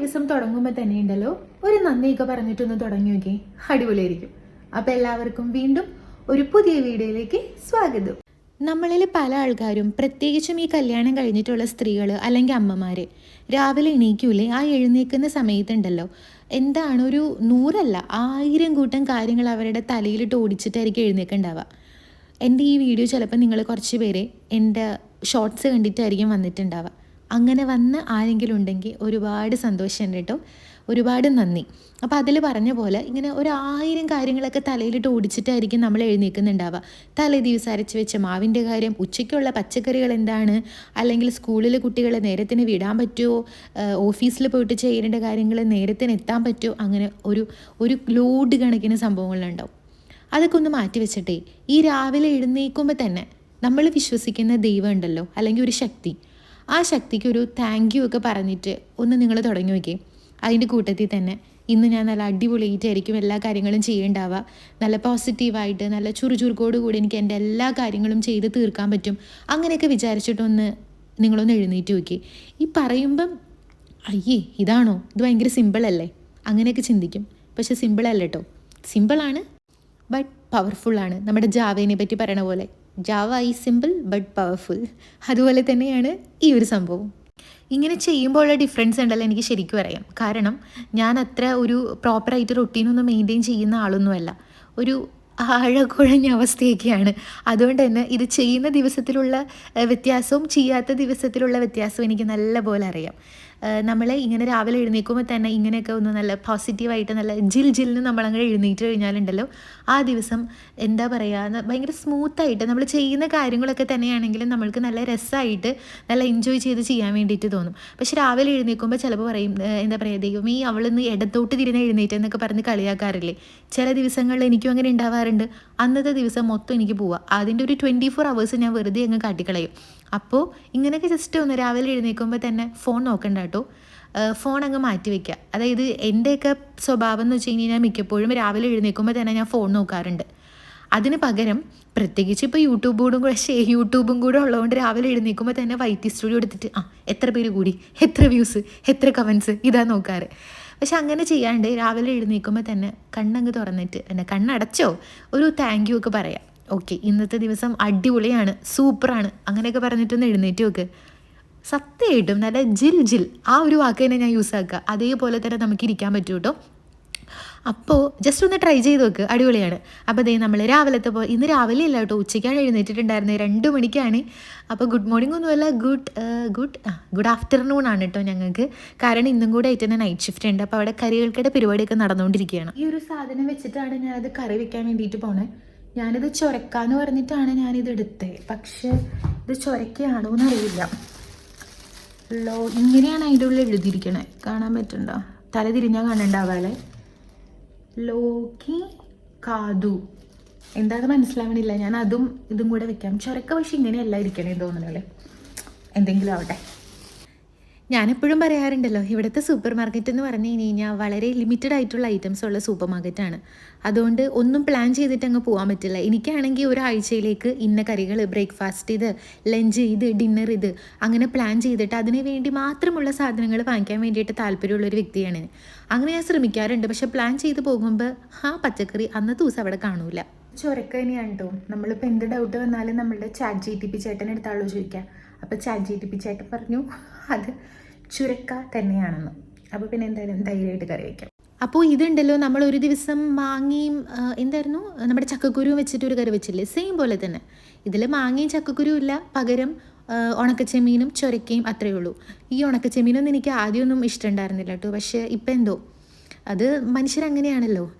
ദിവസം തുടങ്ങുമ്പോൾ തന്നെ ഉണ്ടല്ലോ? ഒരു നന്ദിയൊക്കെ പറഞ്ഞിട്ടൊന്ന് തുടങ്ങി നോക്കി അടിപൊളിയായിരിക്കും. അപ്പം എല്ലാവർക്കും വീണ്ടും ഒരു പുതിയ വീഡിയോയിലേക്ക് സ്വാഗതം. നമ്മളിൽ പല ആൾക്കാരും പ്രത്യേകിച്ചും ഈ കല്യാണം കഴിഞ്ഞിട്ടുള്ള സ്ത്രീകൾ അല്ലെങ്കിൽ അമ്മമാർ രാവിലെ എണീക്കൂലേ? ആ എഴുന്നേൽക്കുന്ന സമയത്തുണ്ടല്ലോ. എന്താണ് ഒരു നൂറല്ല ആയിരം കൂട്ടം കാര്യങ്ങൾ അവരുടെ തലയിലിട്ട് ഓടിച്ചിട്ടായിരിക്കും എഴുന്നേക്കുണ്ടാവുക എന്റെ ഈ വീഡിയോ ചിലപ്പോൾ നിങ്ങൾ കുറച്ച് പേര് എന്റെ ഷോർട്സ് കണ്ടിട്ടായിരിക്കും വന്നിട്ടുണ്ടാവുക. അങ്ങനെ വന്ന് ആരെങ്കിലും ഉണ്ടെങ്കിൽ ഒരുപാട് സന്തോഷമുണ്ട് കേട്ടോ. ഒരുപാട് നന്ദി. അപ്പോൾ അതിൽ പറഞ്ഞ പോലെ ഇങ്ങനെ ഒരു ആയിരം കാര്യങ്ങളൊക്കെ തലയിലിട്ട് ഓടിച്ചിട്ടായിരിക്കും നമ്മൾ എഴുന്നേൽക്കുന്നുണ്ടാവുക. തലേ ദിവസം അരച്ച് വെച്ച മാവിന്റെ കാര്യം ഉച്ചയ്ക്കുള്ള പച്ചക്കറികൾ എന്താണ്? അല്ലെങ്കിൽ സ്കൂളിൽ കുട്ടികളെ നേരത്തിന് വിടാൻ പറ്റുമോ? ഓഫീസിൽ പോയിട്ട് ചെയ്യേണ്ട കാര്യങ്ങൾ നേരത്തിന് എത്താൻ പറ്റുമോ? അങ്ങനെ ഒരു ഒരു ലോഡ് കണക്കിന് സംഭവങ്ങളുണ്ടാവും. അതൊക്കെ ഒന്ന് മാറ്റി വെച്ചിട്ടേ ഈ രാവിലെ എഴുന്നേൽക്കുമ്പോൾ തന്നെ നമ്മൾ വിശ്വസിക്കുന്ന ദൈവം ഉണ്ടല്ലോ. അല്ലെങ്കിൽ ഒരു ശക്തി. ആ ശക്തിക്ക് ഒരു താങ്ക് യു ഒക്കെ പറഞ്ഞിട്ട് ഒന്ന് നിങ്ങൾ തുടങ്ങി വയ്ക്കേ അതിന്റെ കൂട്ടത്തിൽ തന്നെ ഇന്ന് ഞാൻ നല്ല അടിപൊളിയായിട്ടായിരിക്കും എല്ലാ കാര്യങ്ങളും ചെയ്യേണ്ടാവുക. നല്ല പോസിറ്റീവായിട്ട് നല്ല ചുറുചുറുക്കോട് കൂടി എനിക്ക് എന്റെ എല്ലാ കാര്യങ്ങളും ചെയ്ത് തീർക്കാൻ പറ്റും. അങ്ങനെയൊക്കെ വിചാരിച്ചിട്ടൊന്ന് നിങ്ങളൊന്ന് എഴുന്നേറ്റ് നോക്കി ഈ പറയുമ്പം അയ്യേ ഇതാണോ? ഇത് ഭയങ്കര സിമ്പിളല്ലേ അങ്ങനെയൊക്കെ ചിന്തിക്കും. പക്ഷെ സിമ്പിളല്ല കേട്ടോ സിമ്പിളാണ് ബട്ട് പവർഫുള്ളാണ് നമ്മുടെ ജാവേനെ പറ്റി പറയണ പോലെ. ജാവ ഈ സിമ്പിൾ ബട്ട് പവർഫുൾ അതുപോലെ തന്നെയാണ് ഈ ഒരു സംഭവം ഇങ്ങനെ ചെയ്യുമ്പോഴുള്ള ഡിഫറൻസ് ഉണ്ടല്ലോ എനിക്ക് ശരിക്കും അറിയാം. കാരണം ഞാൻ അത്ര ഒരു പ്രോപ്പറായിട്ട് റൊട്ടീനൊന്നും മെയിന്റെയിൻ ചെയ്യുന്ന ആളൊന്നുമല്ല. ഒരു ആഴക്കുഴഞ്ഞ അവസ്ഥയൊക്കെയാണ്. അതുകൊണ്ട് തന്നെ ഇത് ചെയ്യുന്ന ദിവസത്തിലുള്ള വ്യത്യാസവും ചെയ്യാത്ത ദിവസത്തിലുള്ള വ്യത്യാസവും എനിക്ക് നല്ല പോലെ അറിയാം. നമ്മൾ ഇങ്ങനെ രാവിലെ എഴുന്നേൽക്കുമ്പോൾ തന്നെ ഇങ്ങനെയൊക്കെ ഒന്ന് നല്ല പോസിറ്റീവായിട്ട് നല്ല ജിൽ ജില്ലിന് നമ്മളങ്ങനെ എഴുന്നേറ്റ് കഴിഞ്ഞാലുണ്ടല്ലോ ആ ദിവസം എന്താ പറയുക ഭയങ്കര സ്മൂത്തായിട്ട് നമ്മൾ ചെയ്യുന്ന കാര്യങ്ങളൊക്കെ തന്നെയാണെങ്കിലും നമ്മൾക്ക് നല്ല രസമായിട്ട് നല്ല എൻജോയ് ചെയ്ത് ചെയ്യാൻ വേണ്ടിയിട്ട് തോന്നും. പക്ഷെ രാവിലെ എഴുന്നേൽക്കുമ്പോൾ ചിലപ്പോൾ പറയും എന്താ പറയുക ദൈവമേ അവളിന്ന് ഇടത്തോട്ട് തിരിഞ്ഞ് എഴുന്നേറ്റ് എന്നൊക്കെ പറഞ്ഞ് കളിയാക്കാറില്ലേ? ചില ദിവസങ്ങളിൽ എനിക്കും അങ്ങനെ ഉണ്ടാവാറുണ്ട്. അന്നത്തെ ദിവസം മൊത്തം എനിക്ക് പോവാം. അതിന്റെ ഒരു ട്വന്റി ഫോർ അവേഴ്സ് ഞാൻ വെറുതെ അങ്ങ് കാട്ടിക്കളയും. അപ്പോൾ ഇങ്ങനെയൊക്കെ ജസ്റ്റ് ഒന്ന് രാവിലെ എഴുന്നേൽക്കുമ്പോൾ തന്നെ ഫോൺ നോക്കണ്ട കേട്ടോ ഫോൺ അങ്ങ് മാറ്റി വയ്ക്കുക അതായത് എന്റെയൊക്കെ സ്വഭാവം എന്ന് വെച്ച് കഴിഞ്ഞാൽ മിക്കപ്പോഴും രാവിലെ എഴുന്നേൽക്കുമ്പോൾ തന്നെ ഞാൻ ഫോൺ നോക്കാറുണ്ട്. അതിന് പകരം പ്രത്യേകിച്ച് ഇപ്പോൾ യൂട്യൂബോടും കൂടെ യൂട്യൂബും കൂടെ ഉള്ളതുകൊണ്ട് രാവിലെ എഴുന്നേൽക്കുമ്പോൾ തന്നെ വൈറ്റി സ്റ്റുഡിയോ എടുത്തിട്ട് ആ എത്ര പേര് കൂടി? എത്ര വ്യൂസ് എത്ര കമൻസ് ഇതാ നോക്കാറ്. പക്ഷെ അങ്ങനെ ചെയ്യാണ്ട് രാവിലെ എഴുന്നേൽക്കുമ്പോൾ തന്നെ കണ്ണങ്ങ് തുറന്നിട്ട് എന്നെ കണ്ണടച്ചോ? ഒരു താങ്ക് യു ഒക്കെ പറയാം. ഓക്കെ ഇന്നത്തെ ദിവസം അടിപൊളിയാണ് സൂപ്പറാണ്. അങ്ങനെയൊക്കെ പറഞ്ഞിട്ടൊന്ന് എഴുന്നേറ്റ് നോക്ക്. സത്യമായിട്ടും നല്ല ജിൽ ജിൽ ആ ഒരു വാക്ക് തന്നെ ഞാൻ യൂസ് ആക്കുക. അതേപോലെ തന്നെ നമുക്ക് ഇരിക്കാൻ പറ്റൂ കേട്ടോ അപ്പോൾ ജസ്റ്റ് ഒന്ന് ട്രൈ ചെയ്ത് നോക്ക്. അടിപൊളിയാണ്. അപ്പോൾ ദേ നമ്മൾ രാവിലത്തെ പോ ഇന്ന് രാവിലെ ഇല്ല കേട്ടോ ഉച്ചയ്ക്കാണ് എഴുന്നേറ്റിട്ടുണ്ടായിരുന്നത് രണ്ട് മണിക്കാണ്. അപ്പോൾ ഗുഡ് മോർണിംഗ് ഒന്നുമല്ല ഗുഡ് ഗുഡ് ഗുഡ് ആഫ്റ്റർനൂൺ ആണ് കേട്ടോ ഞങ്ങൾക്ക് കാരണം ഇന്നും കൂടെ ആയിട്ട് തന്നെ നൈറ്റ് ഷിഫ്റ്റ് ഉണ്ട്. അപ്പോൾ അവിടെ കറികൾക്കിടെ പരിപാടിയൊക്കെ നടന്നുകൊണ്ടിരിക്കുകയാണ്. ഈ ഒരു സാധനം വെച്ചിട്ടാണ് ഞാനത് കറി വെക്കാൻ വേണ്ടിയിട്ട് പോണേ. ഞാനിത് ചൊരക്കാന്ന് പറഞ്ഞിട്ടാണ് ഞാനിത് എടുത്തത് പക്ഷേ ഇത് ചൊരക്കയാണോ എന്നറിയില്ല ലോ ഇങ്ങനെയാണ് അതിന്റെ ഉള്ളിൽ എഴുതിയിരിക്കണേ. കാണാൻ പറ്റുന്നുണ്ടോ? തല തിരിഞ്ഞാൽ കാണണ്ടാവാലേ ലോക്കി കാതു. എന്താണെന്ന് മനസ്സിലാവണില്ല. ഞാൻ അതും ഇതും കൂടെ വെക്കാം. ചൊരക്ക പക്ഷെ ഇങ്ങനെയല്ല ഇരിക്കണേ തോന്നുന്നല്ലേ എന്തെങ്കിലും ആവട്ടെ. ഞാനെപ്പോഴും പറയാറുണ്ടല്ലോ ഇവിടുത്തെ സൂപ്പർ മാർക്കറ്റ് എന്ന് പറഞ്ഞു കഴിഞ്ഞ് കഴിഞ്ഞാൽ വളരെ ലിമിറ്റഡ് ആയിട്ടുള്ള ഐറ്റംസ് ഉള്ള സൂപ്പർ മാർക്കറ്റാണ് അതുകൊണ്ട് ഒന്നും പ്ലാൻ ചെയ്തിട്ട് അങ്ങ് പോകാൻ പറ്റില്ല. എനിക്കാണെങ്കിൽ ഒരാഴ്ചയിലേക്ക് ഇന്ന കറികൾ ബ്രേക്ക്ഫാസ്റ്റ് ഇത് ലഞ്ച് ഇത് ഡിന്നർ ഇത് അങ്ങനെ പ്ലാൻ ചെയ്തിട്ട് അതിന് വേണ്ടി മാത്രമുള്ള സാധനങ്ങൾ വാങ്ങിക്കാൻ വേണ്ടിയിട്ട് താല്പര്യമുള്ളൊരു വ്യക്തിയാണ്. അങ്ങനെ ഞാൻ ശ്രമിക്കാറുണ്ട്. പക്ഷെ പ്ലാൻ ചെയ്ത് പോകുമ്പോൾ ആ പച്ചക്കറി അന്നത്തെ ദിവസം അവിടെ കാണൂല. ചൊരക്ക തന്നെയാണ് കേട്ടോ നമ്മളിപ്പോൾ എന്ത് ഡൗട്ട് വന്നാലും നമ്മളുടെ ചാറ്റ് ജി ടി പി ചേട്ടനെടുത്താളോ ചോദിക്കാം. അപ്പോൾ ചാറ്റ് ജി ടി പി ചേട്ടൻ പറഞ്ഞു അത് ചുരക്ക തന്നെയാണെന്ന്. അപ്പോൾ പിന്നെ എന്തായാലും ധൈര്യമായിട്ട് കറി വയ്ക്കാം അപ്പോൾ ഇതുണ്ടല്ലോ നമ്മൾ ഒരു ദിവസം മാങ്ങയും എന്തായിരുന്നു? നമ്മുടെ ചക്കക്കുരുവും വെച്ചിട്ട് ഒരു കറി വെച്ചില്ലേ? സെയിം പോലെ തന്നെ. ഇതിൽ മാങ്ങയും ചക്കക്കുരുവും ഇല്ല പകരം ഉണക്കച്ചെമ്മീനും ചൊരക്കയും അത്രയേ ഉള്ളൂ. ഈ ഉണക്കച്ചെമ്മീനൊന്നും എനിക്ക് ആദ്യമൊന്നും ഇഷ്ടമുണ്ടായിരുന്നില്ല കേട്ടോ. പക്ഷേ ഇപ്പം എന്തോ? അത് മനുഷ്യരങ്ങനെയാണല്ലോ.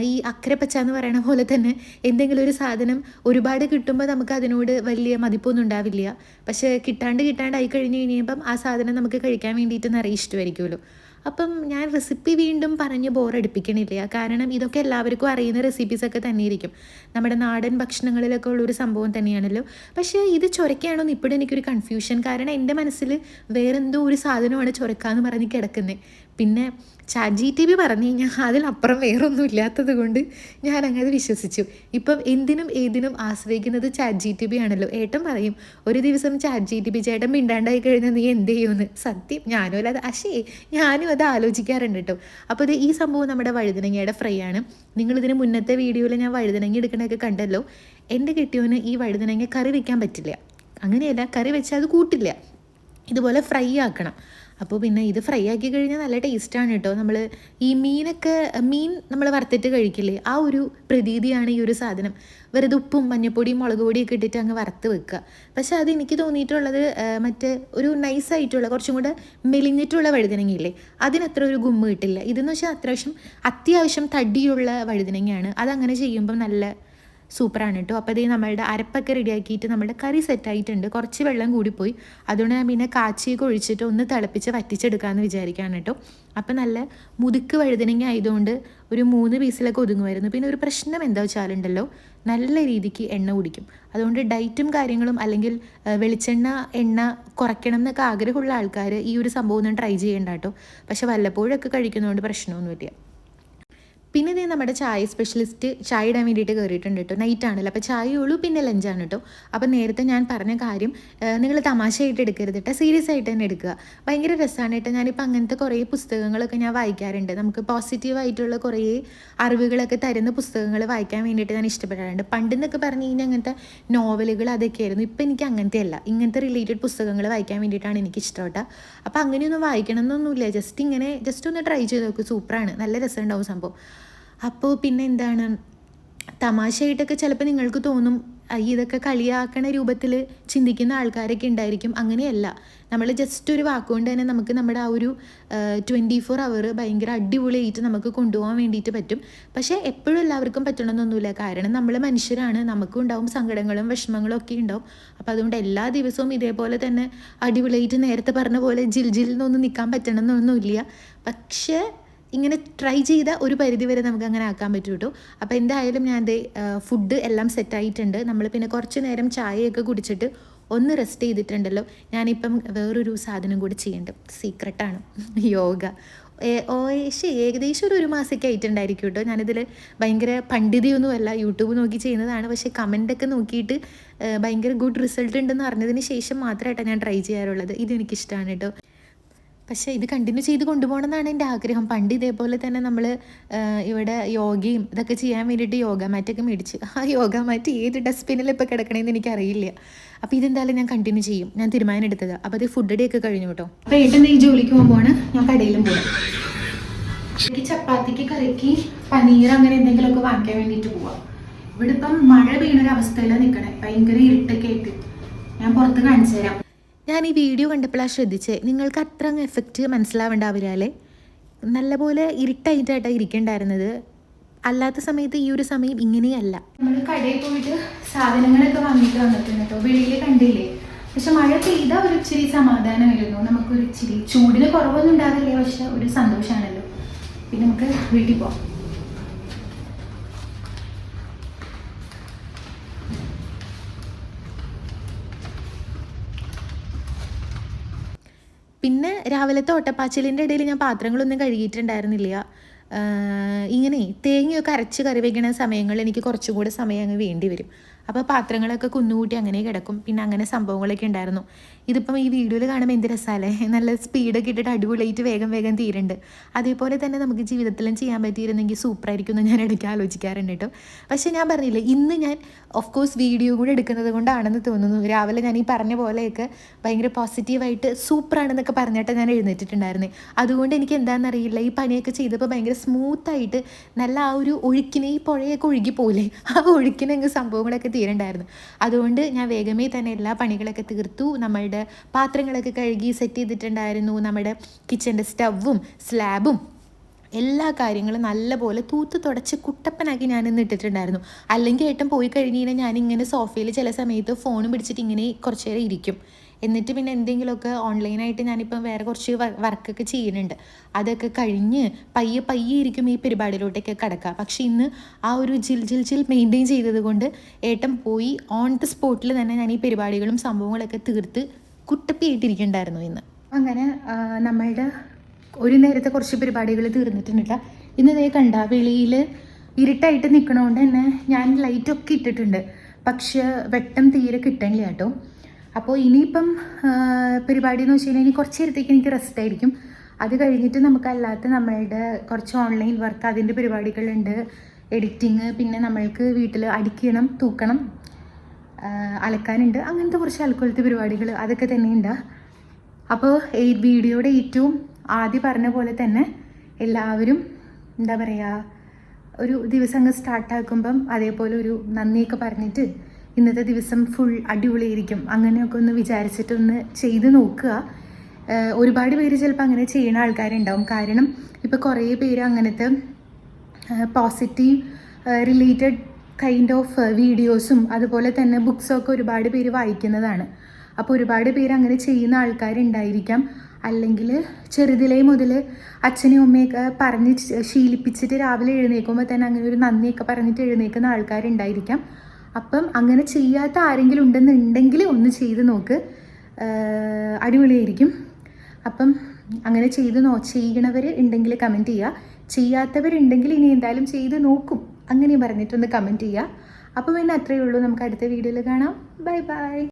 ഈ അക്കരപ്പച്ച എന്ന് പറയണ പോലെ തന്നെ എന്തെങ്കിലും ഒരു സാധനം ഒരുപാട് കിട്ടുമ്പോൾ നമുക്ക് അതിനോട് വലിയ മതിപ്പൊന്നും ഉണ്ടാവില്ല. പക്ഷേ കിട്ടാണ്ട് കിട്ടാണ്ടായി കഴിഞ്ഞ് കഴിയുമ്പം ആ സാധനം നമുക്ക് കഴിക്കാൻ വേണ്ടിയിട്ട് നിറയെ ഇഷ്ടമായിരിക്കുമല്ലോ. അപ്പം ഞാൻ റെസിപ്പി വീണ്ടും പറഞ്ഞ് ബോറടിപ്പിക്കണില്ല കാരണം ഇതൊക്കെ എല്ലാവർക്കും അറിയുന്ന റെസിപ്പീസൊക്കെ തന്നെയിരിക്കും നമ്മുടെ നാടൻ ഭക്ഷണങ്ങളിലൊക്കെ ഉള്ളൊരു സംഭവം തന്നെയാണല്ലോ. പക്ഷേ ഇത് ചൊരക്കാണോ എന്ന് ഇപ്പോഴും എനിക്കൊരു കൺഫ്യൂഷൻ കാരണം എന്റെ മനസ്സിൽ വേറെന്തോ ഒരു സാധനമാണ് ചൊരക്കാന്ന് പറഞ്ഞ് കിടക്കുന്നത് പിന്നെ ചാറ്റ് ജി ടി ബി പറഞ്ഞു കഴിഞ്ഞാൽ അതിലപ്പുറം വേറൊന്നും ഇല്ലാത്തത് കൊണ്ട് ഞാൻ അങ്ങനെ വിശ്വസിച്ചു. ഇപ്പം എന്തിനും ഏതിനും ആശ്രയിക്കുന്നത് ചാറ്റ് ജി ടി ബി ആണല്ലോ. ഏട്ടൻ പറയും ഒരു ദിവസം ചാറ്റ് ജി ടി ബി ചേട്ടൻ മിണ്ടാണ്ടായി കഴിഞ്ഞാൽ നീ എന്ത് ചെയ്യുമെന്ന്? സത്യം ഞാനും അല്ലാതെ അശേ ഞാനും അത് ആലോചിക്കാറുണ്ട് കേട്ടോ അപ്പോൾ ഇത് ഈ സംഭവം നമ്മുടെ വഴുതനങ്ങയുടെ ഫ്രൈ ആണ്. നിങ്ങളിതിന് മുന്നത്തെ വീഡിയോയിൽ ഞാൻ വഴുതനങ്ങ എടുക്കണതൊക്കെ കണ്ടല്ലോ. എന്റെ കെട്ടിയവന് ഈ വഴുതനങ്ങ കറി വെക്കാൻ പറ്റില്ല. അങ്ങനെയല്ല കറി വെച്ചാൽ അത് കൂട്ടില്ല. ഇതുപോലെ ഫ്രൈ ആക്കണം. അപ്പോൾ പിന്നെ ഇത് ഫ്രൈ ആക്കി കഴിഞ്ഞാൽ നല്ല ടേസ്റ്റാണ് കേട്ടോ നമ്മൾ ഈ മീനൊക്കെ മീൻ നമ്മൾ വറുത്തിട്ട് കഴിക്കില്ലേ? ആ ഒരു പ്രതീതിയാണ് ഈ ഒരു സാധനം. വെറുതെ ഉപ്പും മഞ്ഞപ്പൊടിയും മുളക് പൊടിയൊക്കെ ഇട്ടിട്ട് അങ്ങ് വറുത്ത് വെക്കുക പക്ഷേ അത് എനിക്ക് തോന്നിയിട്ടുള്ളത് മറ്റേ ഒരു നൈസായിട്ടുള്ള കുറച്ചും കൂടെ മെലിഞ്ഞിട്ടുള്ള വഴുതനങ്ങയില്ലേ? അതിനത്ര ഒരു ഗുമ്മ് കിട്ടില്ല. ഇതെന്ന് വെച്ചാൽ അത്യാവശ്യം അത്യാവശ്യം തടിയുള്ള വഴുതനങ്ങയാണ്. അതങ്ങനെ ചെയ്യുമ്പം നല്ല സൂപ്പറാണ് കേട്ടോ. അപ്പോൾ ഇത് നമ്മളുടെ അരപ്പൊക്കെ റെഡിയാക്കിയിട്ട് നമ്മുടെ കറി സെറ്റായിട്ടുണ്ട്. കുറച്ച് വെള്ളം കൂടിപ്പോയി. അതുകൊണ്ട് ഞാൻ പിന്നെ കാച്ചിയൊക്കെ ഒഴിച്ചിട്ട് ഒന്ന് തിളപ്പിച്ച് വറ്റിച്ചെടുക്കാമെന്ന് വിചാരിക്കുകയാണ് കേട്ടോ. അപ്പോൾ നല്ല മുതുക്ക് വഴുതനങ്ങ ആയതുകൊണ്ട് ഒരു മൂന്ന് പീസിലൊക്കെ ഒതുങ്ങുമായിരുന്നു. പിന്നെ ഒരു പ്രശ്നം എന്താ വെച്ചാലുണ്ടല്ലോ നല്ല രീതിക്ക് എണ്ണ കുടിക്കും. അതുകൊണ്ട് ഡയറ്റും കാര്യങ്ങളും അല്ലെങ്കിൽ വെളിച്ചെണ്ണ എണ്ണ കുറയ്ക്കണം എന്നൊക്കെ ആഗ്രഹമുള്ള ആൾക്കാർ ഈ ഒരു സംഭവം ഒന്നും ട്രൈ ചെയ്യേണ്ട കേട്ടോ. പക്ഷെ വല്ലപ്പോഴൊക്കെ കഴിക്കുന്നതുകൊണ്ട് പ്രശ്നമൊന്നുമില്ല. പിന്നെ ഇതേ നമ്മുടെ ചായ സ്പെഷ്യലിസ്റ്റ് ചായ ഇടാൻ വേണ്ടിയിട്ട് കയറിയിട്ടുണ്ട് കേട്ടോ. നൈറ്റ് ആണല്ലോ. അപ്പോൾ ചായ ഉള്ളൂ പിന്നെ ലഞ്ചാണ് കേട്ടോ. അപ്പോൾ നേരത്തെ ഞാൻ പറഞ്ഞ കാര്യം നിങ്ങൾ തമാശയായിട്ട് എടുക്കരുത് കേട്ടോ. സീരിയസ് ആയിട്ട് തന്നെ എടുക്കുക. ഭയങ്കര രസമാണ് കേട്ടോ. ഞാനിപ്പോൾ അങ്ങനത്തെ കുറേ പുസ്തകങ്ങളൊക്കെ ഞാൻ വായിക്കാറുണ്ട്. നമുക്ക് പോസിറ്റീവായിട്ടുള്ള കുറേ അറിവുകളൊക്കെ തരുന്ന പുസ്തകങ്ങൾ വായിക്കാൻ വേണ്ടിയിട്ട് ഞാൻ ഇഷ്ടപ്പെടാറുണ്ട്. പണ്ടെന്നൊക്കെ പറഞ്ഞു കഴിഞ്ഞാൽ അങ്ങനത്തെ നോവലുകൾ അതൊക്കെയായിരുന്നു. ഇപ്പം എനിക്ക് അങ്ങനത്തെ അല്ല ഇങ്ങനത്തെ റിലേറ്റഡ് പുസ്തകങ്ങൾ വായിക്കാൻ വേണ്ടിയിട്ടാണ് എനിക്ക് ഇഷ്ടം കേട്ടോ. അപ്പോൾ അങ്ങനെയൊന്നും വായിക്കണം എന്നൊന്നുമില്ല ജസ്റ്റ് ഇങ്ങനെ ജസ്റ്റ് ഒന്ന് ട്രൈ ചെയ്ത് നോക്കും. സൂപ്പറാണ് നല്ല രസമുണ്ടാവും സംഭവം. അപ്പോൾ പിന്നെ എന്താണ്? തമാശയായിട്ടൊക്കെ ചിലപ്പോൾ നിങ്ങൾക്ക് തോന്നും ഇതൊക്കെ കളിയാക്കണ രൂപത്തിൽ ചിന്തിക്കുന്ന ആൾക്കാരൊക്കെ ഉണ്ടായിരിക്കും. അങ്ങനെയല്ല. നമ്മൾ ജസ്റ്റ് ഒരു വാക്കുകൊണ്ട് തന്നെ നമുക്ക് നമ്മുടെ ആ ഒരു ട്വന്റി ഫോർ അവർ ഭയങ്കര അടിപൊളിയായിട്ട് നമുക്ക് കൊണ്ടുപോകാൻ വേണ്ടിയിട്ട് പറ്റും. പക്ഷേ എപ്പോഴും എല്ലാവർക്കും പറ്റണമെന്നൊന്നുമില്ല കാരണം നമ്മൾ മനുഷ്യരാണ്. നമുക്കും ഉണ്ടാവും സങ്കടങ്ങളും വിഷമങ്ങളും ഒക്കെ ഉണ്ടാവും. അപ്പോൾ അതുകൊണ്ട് എല്ലാ ദിവസവും ഇതേപോലെ തന്നെ അടിപൊളിയായിട്ട് നേരത്തെ പറഞ്ഞ പോലെ ജിൽ ജിൽ എന്നൊന്നും നിൽക്കാൻ പറ്റണമെന്നൊന്നുമില്ല പക്ഷേ ഇങ്ങനെ ട്രൈ ചെയ്ത ഒരു പരിധി വരെ നമുക്ക് അങ്ങനെ ആക്കാൻ പറ്റും കേട്ടോ അപ്പോൾ എന്തായാലും ഞാൻ ഫുഡ് എല്ലാം സെറ്റായിട്ടുണ്ട് നമ്മൾ പിന്നെ കുറച്ച് നേരം ചായയൊക്കെ കുടിച്ചിട്ട് ഒന്ന് റെസ്റ്റ് ചെയ്തിട്ടുണ്ടല്ലോ. ഞാനിപ്പം വേറൊരു സാധനം കൂടി ചെയ്യേണ്ടത് സീക്രട്ടാണ് യോഗ. ഏകദേശം ഒരു ഒരു മാസമൊക്കെ ആയിട്ടുണ്ടായിരിക്കും കേട്ടോ ഞാനിതിൽ ഭയങ്കര പണ്ഡിതിയൊന്നുമല്ല. യൂട്യൂബ് നോക്കി ചെയ്യുന്നതാണ്. പക്ഷേ കമന്റൊക്കെ നോക്കിയിട്ട് ഭയങ്കര ഗുഡ് റിസൾട്ട് ഉണ്ടെന്ന് അറിഞ്ഞതിന് ശേഷം മാത്രമായിട്ടാണ് ഞാൻ ട്രൈ ചെയ്യാറുള്ളത്. ഇതെനിക്കിഷ്ടമാണ് കേട്ടോ പക്ഷേ ഇത് കണ്ടിന്യൂ ചെയ്ത് കൊണ്ടുപോകണം എന്നാണ് എന്റെ ആഗ്രഹം. പണ്ട് ഇതേപോലെ തന്നെ നമ്മൾ ഇവിടെ യോഗയും ഇതൊക്കെ ചെയ്യാൻ വേണ്ടിയിട്ട് യോഗ മാറ്റൊക്കെ മേടിച്ച്. ആ യോഗ മാറ്റ് ഏത് ഡസ്റ്റ്ബിന്നിൽ ഇപ്പോൾ എനിക്ക് എനിക്കറിയില്ല. അപ്പോൾ ഇതെന്തായാലും ഞാൻ കണ്ടിന്യൂ ചെയ്യും. ഞാൻ തീരുമാനം എടുത്തത്. അപ്പോൾ അത് ഫുഡ് ഒക്കെ കഴിഞ്ഞു കേട്ടോ. അപ്പോൾ ഏട്ടൻ ഈ ജോലിക്ക് പോകുമ്പോഴാണ് ഞാൻ കടയിലും പോകാം എനിക്ക് ചപ്പാത്തിക്ക് കറിക്ക് പനീർ അങ്ങനെ എന്തെങ്കിലുമൊക്കെ വാങ്ങിക്കാൻ വേണ്ടിയിട്ട് പോവാം. ഇവിടെ ഇപ്പം മഴ വീണൊരു അവസ്ഥയിലാണ് നിൽക്കണേ ഭയങ്കര ഇരുട്ടൊക്കെ ആയിട്ട്. ഞാൻ പുറത്ത് കാണിച്ചു തരാം. ഞാൻ ഈ വീഡിയോ കണ്ടപ്പോഴാണ് ശ്രദ്ധിച്ചത് നിങ്ങൾക്ക് അത്ര അങ്ങ് എഫക്റ്റ് മനസ്സിലാവേണ്ടാവില്ലേ നല്ലപോലെ ഇരുട്ടായിട്ടായിട്ടാണ് ഇരിക്കേണ്ടായിരുന്നത്. അല്ലാത്ത സമയത്ത് ഈ ഒരു സമയം ഇങ്ങനെയല്ല. നമ്മൾ കടയിൽ പോയിട്ട് സാധനങ്ങളൊക്കെ വാങ്ങിയിട്ട് വന്നിട്ടുണ്ട് കേട്ടോ വെളിയിൽ കണ്ടില്ലേ? പക്ഷെ മഴ പെയ്ത ഒരു ഇച്ചിരി സമാധാനമായിരുന്നു. നമുക്കൊരു ഇച്ചിരി ചൂടിന് കുറവൊന്നും ഉണ്ടാവില്ലേ. പക്ഷെ ഒരു സന്തോഷമാണല്ലോ പിന്നെ നമുക്ക് വീട്ടിൽ പോവാം. പിന്നെ രാവിലത്തെ ഓട്ടപ്പാച്ചിലിന്റെ ഇടയിൽ ഞാൻ പാത്രങ്ങളൊന്നും കഴുകിയിട്ടുണ്ടായിരുന്നില്ല. ഇങ്ങനെ തേങ്ങയൊക്കെ അരച്ച് കറി വയ്ക്കുന്ന സമയങ്ങളിൽ എനിക്ക് കുറച്ചും കൂടെ സമയം അങ്ങ് വേണ്ടി വരും. അപ്പോൾ പാത്രങ്ങളൊക്കെ കുന്നുകൂട്ടി അങ്ങനെ കിടക്കും. പിന്നെ അങ്ങനെ സംഭവങ്ങളൊക്കെ ഉണ്ടായിരുന്നു. ഇതിപ്പം ഈ വീഡിയോയിൽ കാണുമ്പോൾ എന്ത് രസമല്ലേ നല്ല സ്പീഡൊക്കെ ഇട്ടിട്ട് അടിപൊളിയായിട്ട് വേഗം വേഗം തീരുന്നുണ്ട് അതേപോലെ തന്നെ നമുക്ക് ജീവിതത്തിലും ചെയ്യാൻ പറ്റിയിരുന്നെങ്കിൽ സൂപ്പറായിരിക്കും എന്ന് ഞാൻ ഇടയ്ക്ക് ആലോചിക്കാറുണ്ട് കേട്ടോ. പക്ഷേ ഞാൻ പറഞ്ഞില്ല ഇന്ന് ഞാൻ ഓഫ് കോഴ്സ് വീഡിയോ കൂടെ എടുക്കുന്നത് കൊണ്ടാണെന്ന് തോന്നുന്നു. രാവിലെ ഞാൻ ഈ പറഞ്ഞ പോലെയൊക്കെ ഭയങ്കര പോസിറ്റീവായിട്ട് സൂപ്പറാണെന്നൊക്കെ പറഞ്ഞിട്ട് ഞാൻ എഴുന്നേറ്റിട്ടുണ്ടായിരുന്നേ. അതുകൊണ്ട് എനിക്ക് എന്താണെന്നറിയില്ല ഈ പണിയൊക്കെ ചെയ്തപ്പോൾ ഭയങ്കര സ്മൂത്തായിട്ട് നല്ല ആ ഒരു ഒഴുക്കിനെ ഈ പുഴയൊക്കെ ഒഴുകി പോലെ. ആ ഒഴുക്കിനെ സംഭവങ്ങളൊക്കെ തീരണ്ടായിരുന്നു. അതുകൊണ്ട് ഞാൻ വേഗമേ തന്നെ എല്ലാ പണികളൊക്കെ തീർത്തു. നമ്മളുടെ പാത്രങ്ങളൊക്കെ കഴുകി സെറ്റ് ചെയ്തിട്ടുണ്ടായിരുന്നു. നമ്മുടെ കിച്ചന്റെ സ്റ്റവും സ്ലാബും എല്ലാ കാര്യങ്ങളും നല്ലപോലെ തൂത്ത് തുടച്ച് കുട്ടപ്പനാക്കി ഞാൻ ഇന്ന് ഇട്ടിട്ടുണ്ടായിരുന്നു. അല്ലെങ്കിൽ ഏട്ടൻ പോയി കഴിഞ്ഞ് കഴിഞ്ഞാൽ ഞാനിങ്ങനെ സോഫയിൽ ചില സമയത്ത് ഫോണും പിടിച്ചിട്ട് ഇങ്ങനെ കുറച്ച് നേരം ഇരിക്കും. എന്നിട്ട് പിന്നെ എന്തെങ്കിലുമൊക്കെ ഓൺലൈനായിട്ട് ഞാനിപ്പം വേറെ കുറച്ച് വർക്കൊക്കെ ചെയ്യുന്നുണ്ട്. അതൊക്കെ കഴിഞ്ഞ് പയ്യെ പയ്യെ ഇരിക്കും ഈ പരിപാടിയിലോട്ടൊക്കെ കിടക്കുക. പക്ഷേ ഇന്ന് ആ ഒരു ജിൽ ജിൽ ജിൽ മെയിന്റെയിൻ ചെയ്തത് കൊണ്ട് ഏട്ടൻ പോയി ഓൺ ദ സ്പോട്ടിൽ തന്നെ ഞാൻ ഈ പരിപാടികളും സംഭവങ്ങളൊക്കെ തീർത്ത് കുട്ടപ്പിയായിട്ടിരിക്കണ്ടായിരുന്നു ഇന്ന്. അങ്ങനെ നമ്മളുടെ ഒരു നേരത്തെ കുറച്ച് പരിപാടികൾ തീർന്നിട്ടുണ്ട് ട്ടാ. ഇന്ന് ദേ കണ്ട വെളിയിൽ ഇരുട്ടായിട്ട് നിൽക്കണോണ്ട് തന്നെ ഞാൻ ലൈറ്റൊക്കെ ഇട്ടിട്ടുണ്ട്. പക്ഷെ വെട്ടം തീരെ കിട്ടണില്ല കേട്ടോ. അപ്പോൾ ഇനിയിപ്പം പരിപാടി എന്ന് വെച്ച് കഴിഞ്ഞാൽ ഇനി കുറച്ച് നേരത്തേക്ക് എനിക്ക് റെസ്റ്റ് ആയിരിക്കും. അത് കഴിഞ്ഞിട്ട് നമുക്കല്ലാത്ത നമ്മളുടെ കുറച്ച് ഓൺലൈൻ വർക്ക് അതിന്റെ പരിപാടികളുണ്ട്. എഡിറ്റിങ് പിന്നെ നമ്മൾക്ക് വീട്ടിൽ അടിക്കണം തൂക്കണം അലക്കാനുണ്ട്. അങ്ങനത്തെ കുറച്ച് അലക്കൊലത്തെ പരിപാടികൾ അതൊക്കെ തന്നെയുണ്ട്. അപ്പോൾ ഈ വീഡിയോയുടെ ഏറ്റവും ആദ്യം പറഞ്ഞ പോലെ തന്നെ എല്ലാവരും എന്താ പറയുക ഒരു ദിവസം അങ്ങ് സ്റ്റാർട്ടാക്കുമ്പം അതേപോലെ ഒരു നന്ദിയൊക്കെ പറഞ്ഞിട്ട് ഇന്നത്തെ ദിവസം ഫുൾ അടിപൊളിയായിരിക്കും. അങ്ങനെയൊക്കെ ഒന്ന് വിചാരിച്ചിട്ടൊന്ന് ചെയ്ത് നോക്കുക. ഒരുപാട് പേര് ചിലപ്പോൾ അങ്ങനെ ചെയ്യുന്ന ആൾക്കാരുണ്ടാവും. കാരണം ഇപ്പോൾ കുറേ പേര് അങ്ങനത്തെ പോസിറ്റീവ് റിലേറ്റഡ് കൈൻഡ് ഓഫ് വീഡിയോസും അതുപോലെ തന്നെ ബുക്സൊക്കെ ഒരുപാട് പേര് വായിക്കുന്നതാണ്. അപ്പോൾ ഒരുപാട് പേര് അങ്ങനെ ചെയ്യുന്ന ആൾക്കാരുണ്ടായിരിക്കാം. അല്ലെങ്കിൽ ചെറുതിലേ മുതൽ അച്ഛനെയും അമ്മയൊക്കെ പറഞ്ഞ് ശീലിപ്പിച്ചിട്ട് രാവിലെ എഴുന്നേൽക്കുമ്പോൾ തന്നെ അങ്ങനെ ഒരു നന്ദിയൊക്കെ പറഞ്ഞിട്ട് എഴുന്നേൽക്കുന്ന ആൾക്കാരുണ്ടായിരിക്കാം. അപ്പം അങ്ങനെ ചെയ്യാത്ത ആരെങ്കിലും ഉണ്ടെന്നുണ്ടെങ്കിൽ ഒന്ന് ചെയ്ത് നോക്ക്. അടിപൊളിയായിരിക്കും. അപ്പം അങ്ങനെ ചെയ്ത് നോ ചെയ്യണവർ ഉണ്ടെങ്കിൽ കമന്റ് ചെയ്യുക ചെയ്യാത്തവരുണ്ടെങ്കിൽ ഇനി എന്തായാലും ചെയ്ത് നോക്കും. അങ്ങനെ പറഞ്ഞിട്ടൊന്ന് കമന്റ് ചെയ്യുക അപ്പോൾ പിന്നെ അത്രയേ ഉള്ളൂ. നമുക്ക് അടുത്ത വീഡിയോയിൽ കാണാം. Bye bye